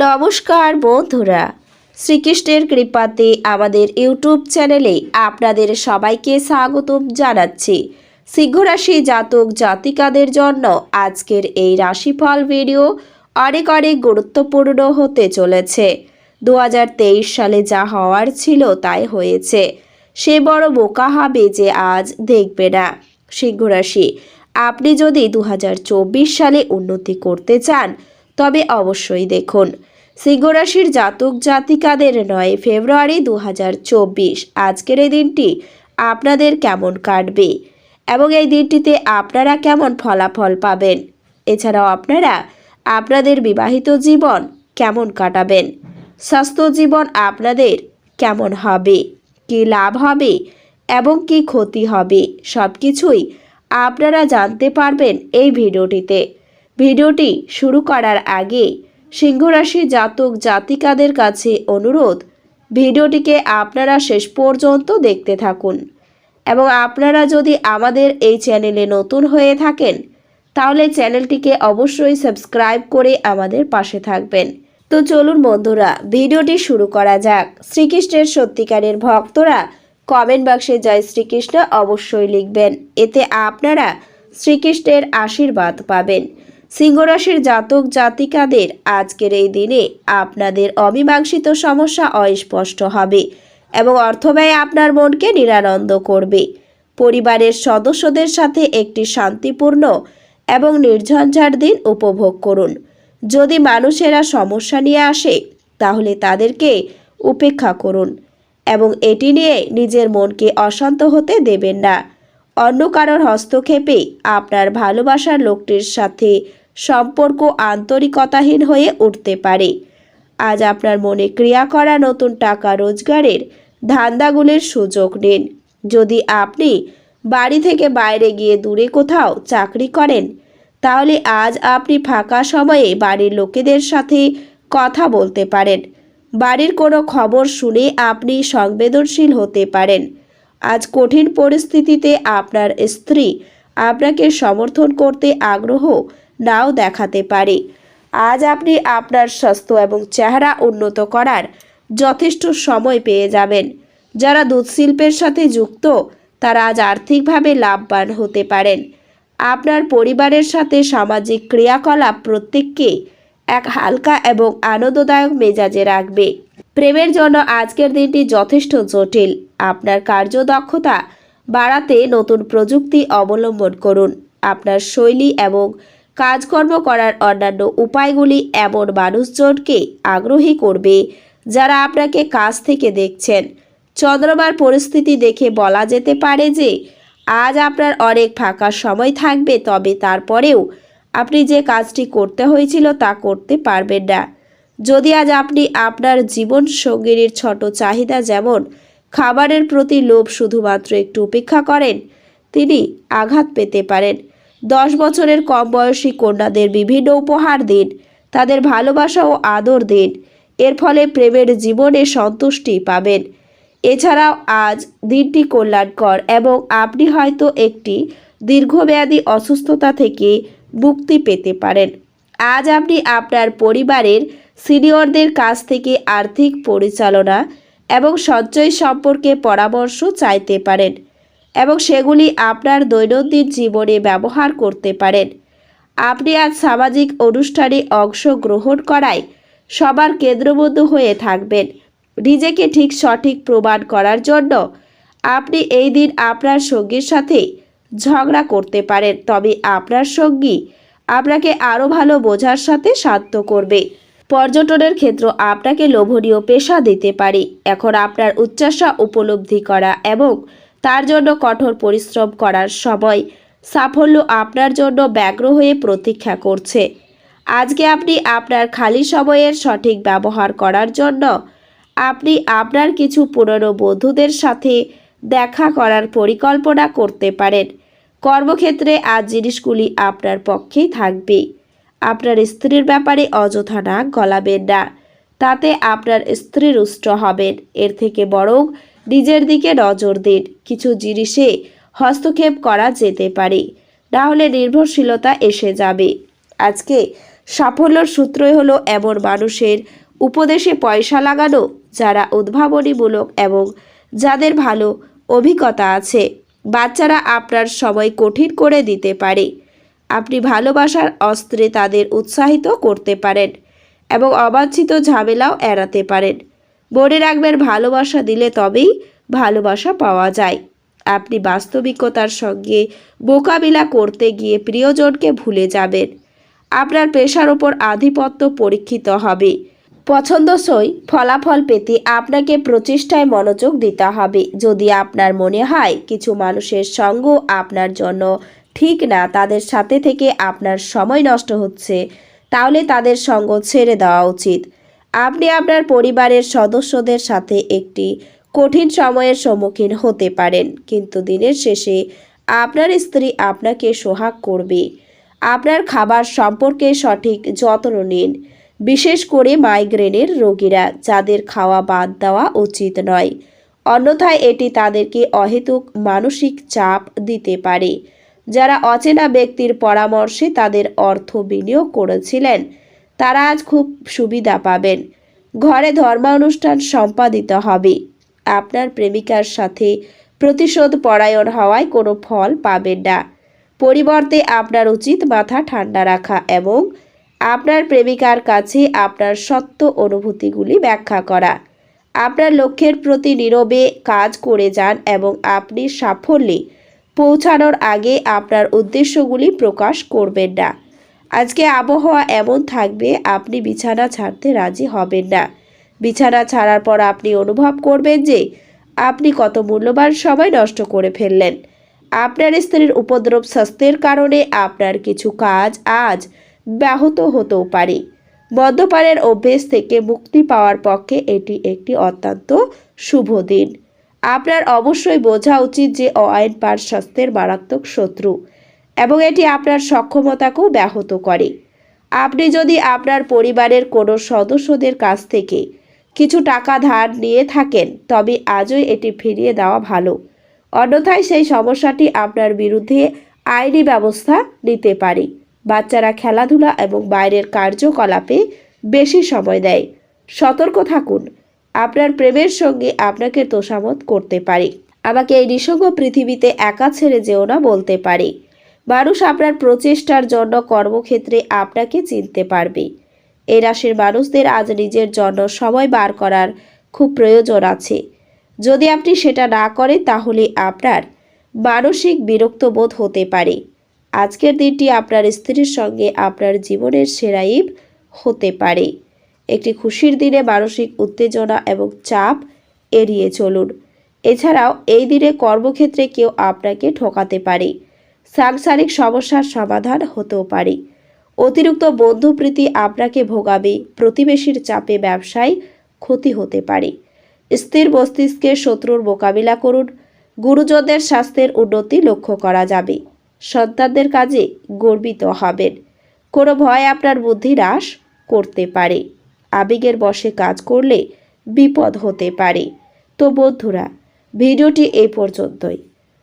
নমস্কার বন্ধুরা। শ্রীকৃষ্ণের কৃপাতে আমাদের ইউটিউব চ্যানেলে আপনাদের সবাইকে স্বাগতম জানাচ্ছি। সিংহরাশি জাতক জাতিকাদের জন্য আজকের এই রাশিফল ভিডিও অনেক অনেক গুরুত্বপূর্ণ হতে চলেছে। দু হাজার তেইশ সালে যা হওয়ার ছিল তাই হয়েছে। সে বড় বোকা হবে যে আজ দেখবে না। সিংহরাশি, আপনি যদি দু হাজার চব্বিশ সালে উন্নতি করতে চান তবে অবশ্যই দেখুন। সিংহরাশির জাতক জাতিকাদের নয় ফেব্রুয়ারি দু হাজার চব্বিশ। আজকের এই দিনটি আপনাদের কেমন কাটবে? এবং এই দিনটিতে আপনারা কেমন ফলাফল পাবেন? এছাড়াও আপনারা আপনাদের বিবাহিত জীবন কেমন কাটাবেন? স্বাস্থ্য জীবন আপনাদের কেমন হবে? কি লাভ হবে? এবং কি ক্ষতি হবে? সব কিছুই আপনারা জানতে পারবেন এই ভিডিওটিতে। ভিডিওটি শুরু করার আগে সিংহরাশি জাতক জাতিকাদের কাছে অনুরোধ, ভিডিওটিকে আপনারা শেষ পর্যন্ত দেখতে থাকুন। এবং আপনারা যদি আমাদের এই চ্যানেলে নতুন হয়ে থাকেন, তাহলে চ্যানেলটিকে অবশ্যই সাবস্ক্রাইব করে আমাদের পাশে থাকবেন। তো চলুন বন্ধুরা, ভিডিওটি শুরু করা যাক। শ্রীকৃষ্ণের সত্যিকারের ভক্তরা কমেন্ট বাক্সে জয় শ্রীকৃষ্ণ অবশ্যই লিখবেন। এতে আপনারা শ্রীকৃষ্ণের আশীর্বাদ পাবেন। সিংহরাশির জাতক জাতিকাদের আজকের এই দিনে আপনাদের অমীমাংসিত সমস্যা অস্পষ্ট হবে এবং অর্থব্যয় আপনার মনকে নিরানন্দ করবে। পরিবারের সদস্যদের সাথে একটি শান্তিপূর্ণ এবং নির্ঝঞ্ঝাট দিন উপভোগ করুন। যদি মানুষেরা সমস্যা নিয়ে আসে, তাহলে তাদেরকে উপেক্ষা করুন এবং এটি নিয়ে নিজের মনকে অশান্ত হতে দেবেন না। অন্য কারোর হস্তক্ষেপে আপনার ভালোবাসার লোকটির সাথে সম্পর্ক আন্তরিকতাহীন হয়ে উঠতে পারে। আজ আপনার মনে ক্রিয়া করা নতুন টাকা রোজগারের ধান্দাগুলির সুযোগ নিন। যদি আপনি বাড়ি থেকে বাইরে গিয়ে দূরে কোথাও চাকরি করেন, তাহলে আজ আপনি ফাঁকা সময়ে বাড়ির লোকেদের সাথে কথা বলতে পারেন। বাড়ির কোনো খবর শুনে আপনি সংবেদনশীল হতে পারেন। আজ কঠিন পরিস্থিতিতে আপনার স্ত্রী আপনাকে সমর্থন করতে আগ্রহ নাও দেখাতে পারে। আজ আপনি আপনার স্বাস্থ্য এবং চেহারা উন্নত করার যথেষ্ট সময় পেয়ে যাবেন। যারা দুধ শিল্পের সাথে যুক্ত, তারা আজ আর্থিকভাবে লাভবান হতে পারেন। আপনার পরিবারের সাথে সামাজিক ক্রিয়াকলাপ প্রত্যেককে এক হালকা এবং আনন্দদায়ক মেজাজে রাখবে। প্রেমের জন্য আজকের দিনটি যথেষ্ট জটিল। আপনার কার্যদক্ষতা বাড়াতে নতুন প্রযুক্তি অবলম্বন করুন। আপনার শৈলী এবং কাজকর্ম করার অন্যান্য উপায়গুলি এমন মানুষজনকে আগ্রহী করবে যারা আপনাকে কাজ থেকে দেখছেন। চন্দ্রমার পরিস্থিতি দেখে বলা যেতে পারে যে, আজ আপনার অনেক ফাঁকা সময় থাকবে, তবে তারপরেও আপনি যে কাজটি করতে হয়েছিল তা করতে পারবেন না। যদি আজ আপনি আপনার জীবন সঙ্গিনীর ছোট চাহিদা যেমন খাবারের প্রতি লোভ শুধুমাত্র একটু উপেক্ষা করেন, তিনি আঘাত পেতে পারেন। দশ বছরের কম বয়সী কন্যাদের বিভিন্ন উপহার দিন, তাদের ভালোবাসা ও আদর দিন। এর ফলে প্রেমের জীবনে সন্তুষ্টি পাবেন। এছাড়াও আজ দিনটি কল্যাণকর এবং আপনি হয়তো একটি দীর্ঘমেয়াদী অসুস্থতা থেকে মুক্তি পেতে পারেন। আজ আপনি আপনার পরিবারের সিনিয়রদের কাছ থেকে আর্থিক পরিচালনা এবং সঞ্চয় সম্পর্কে পরামর্শ চাইতে পারেন। এবং সেগুলি আপনার দৈনন্দিন জীবনে ব্যবহার করতে পারেন। আপনি আজ সামাজিক অনুষ্ঠানে অংশগ্রহণ করায় সবার কেন্দ্রবন্ধু হয়ে থাকবেন। নিজেকে ঠিক সঠিক প্রমাণ করার জন্য আপনি এই দিন আপনার সঙ্গীর সাথে ঝগড়া করতে পারেন, তবে আপনার সঙ্গী আপনাকে আরও ভালো বোঝার সাথে সাধ্য করবে। পর্যটনের ক্ষেত্র আপনাকে লোভনীয় পেশা দিতে পারে। এখন আপনার উচ্চাসা উপলব্ধি করা এবং তার জন্য কঠোর পরিশ্রম করার সময়। সাফল্য আপনার জন্য ব্যগ্র হয়ে প্রতীক্ষা করছে। আজকে আপনি আপনার খালি সময়ের সঠিক ব্যবহার করার জন্য আপনি আপনার কিছু পুরনো বন্ধুদের সাথে দেখা করার পরিকল্পনা করতে পারেন। কর্মক্ষেত্রে আজ জিনিসগুলি আপনার পক্ষেই থাকবে। আপনার স্ত্রীর ব্যাপারে অযথা না গলাবেন না। তাতে আপনার স্ত্রী রুষ্ট হবেন। এর থেকে বরং নিজের দিকে নজর দিন। কিছু জিনিসে হস্তক্ষেপ করা যেতে পারে। না হলে নির্ভরশীলতা এসে যাবে। আজকে সাফল্যর সূত্রই হলো এমন মানুষের উপদেশে পয়সা লাগানো, যারা উদ্ভাবনীমূলক এবং যাদের ভালো অভিজ্ঞতা আছে। বাচ্চারা আপনার সময় কঠিন করে দিতে পারে। আপনি ভালোবাসার অস্ত্রে তাদের উৎসাহিত করতে পারেন এবং অবাঞ্ছিত ঝামেলাও এড়াতে পারেন। মনে রাখবেন, ভালোবাসা দিলে তবেই ভালোবাসা পাওয়া যায়। আপনি বাস্তবিকতার সঙ্গে মোকাবিলা করতে গিয়ে প্রিয়জনকে ভুলে যাবেন। আপনার পেশার ওপর আধিপত্য পরীক্ষিত হবে। পছন্দসই ফলাফল পেতে আপনাকে প্রচেষ্টায় মনোযোগ দিতে হবে। যদি আপনার মনে হয় কিছু মানুষের সঙ্গ আপনার জন্য ঠিক না, তাদের সাথে থেকে আপনার সময় নষ্ট হচ্ছে, তাহলে তাদের সঙ্গ ছেড়ে দেওয়া উচিত। আপনি আপনার পরিবারের সদস্যদের সাথে একটি কঠিন সময়ের সম্মুখীন হতে পারেন, কিন্তু দিনের শেষে আপনার স্ত্রী আপনাকে সোহাগ করবে। আপনার খাবার সম্পর্কে সঠিক যত্ন নিন, বিশেষ করে মাইগ্রেনের রোগীরা যাদের খাওয়া বাদ দেওয়া উচিত নয়। অন্যথায় এটি তাদেরকে অহেতুক মানসিক চাপ দিতে পারে। যারা অচেনা ব্যক্তির পরামর্শে তাদের অর্থ বিনিয়োগ করেছিলেন তারা আজ খুব সুবিধা পাবেন। ঘরে ধর্মানুষ্ঠান সম্পাদিত হবে। আপনার প্রেমিকার সাথে প্রতিশোধ পরায়ণ হওয়ায় কোনো ফল পাবেন না। পরিবর্তে আপনার উচিত মাথা ঠান্ডা রাখা এবং আপনার প্রেমিকার কাছে আপনার সত্য অনুভূতিগুলি ব্যাখ্যা করা। আপনার লক্ষ্যের প্রতি নীরবে কাজ করে যান এবং আপনি সাফল্যে পৌঁছানোর আগে আপনার উদ্দেশ্যগুলি প্রকাশ করবেন না। আজকে আবহাওয়া এমন থাকবে, আপনি বিছানা ছাড়তে রাজি হবেন না। বিছানা ছাড়ার পর আপনি অনুভব করবেন যে, আপনি কত মূল্যবান সময় নষ্ট করে ফেললেন। আপনার স্ত্রীর উপদ্রব স্বাস্থ্যের কারণে আপনার কিছু কাজ আজ ব্যাহত হতেও পারে। মদ্যপানের অভ্যেস থেকে মুক্তি পাওয়ার পক্ষে এটি একটি অত্যন্ত শুভ দিন। আপনার অবশ্যই বোঝা উচিত যে আইন পার স্বাস্থ্যের মারাত্মক শত্রু। এবং এটি আপনার সক্ষমতাকেও ব্যাহত করে। আপনি যদি আপনার পরিবারের কোনো সদস্যদের কাছ থেকে কিছু টাকা ধার নিয়ে থাকেন, তবে আজই এটি ফিরিয়ে দেওয়া ভালো। অন্যথায় সেই সমস্যাটি আপনার বিরুদ্ধে আইনি ব্যবস্থা নিতে পারে। বাচ্চারা খেলাধুলা এবং বাইরের কার্যকলাপে বেশি সময় দেয়। সতর্ক থাকুন। আপনার প্রেমের সঙ্গে আপনাকে তোষামত করতে পারে। আমাকে এই নিঃসঙ্গ পৃথিবীতে একা ছেড়ে যেও না বলতে পারে। মানুষ আপনার প্রচেষ্টার জন্য কর্মক্ষেত্রে আপনাকে চিনতে পারবে। এই রাশির মানুষদের আজ নিজের জন্য সময় বার করার খুব প্রয়োজন আছে। যদি আপনি সেটা না করেন, তাহলে আপনার মানসিক বিরক্ত বোধ হতে পারে। আজকের দিনটি আপনার স্ত্রীর সঙ্গে আপনার জীবনের সেরা ঈদ হতে পারে। একটি খুশির দিনে মানসিক উত্তেজনা এবং চাপ এড়িয়ে চলুন। এছাড়াও এই দিনে কর্মক্ষেত্রে কেউ আপনাকে ঠকাতে পারে। সাংসারিক সমস্যার সমাধান হতেও পারে। অতিরিক্ত বন্ধুপ্রীতি আপনাকে ভোগাবে, প্রতিবেশীর চাপে ব্যবসায় ক্ষতি হতে পারে। স্থির মস্তিষ্কের শত্রুর মোকাবিলা করুন, গুরুজনদের স্বাস্থ্যের উন্নতি লক্ষ্য করা যাবে, সন্তানদের কাজে গর্বিত হবেন। কোনো ভয় আপনার বুদ্ধি হ্রাস করতে পারে। আবেগের বশে কাজ করলে বিপদ হতে পারে। তো বন্ধুরা, ভিডিওটি এই পর্যন্তই।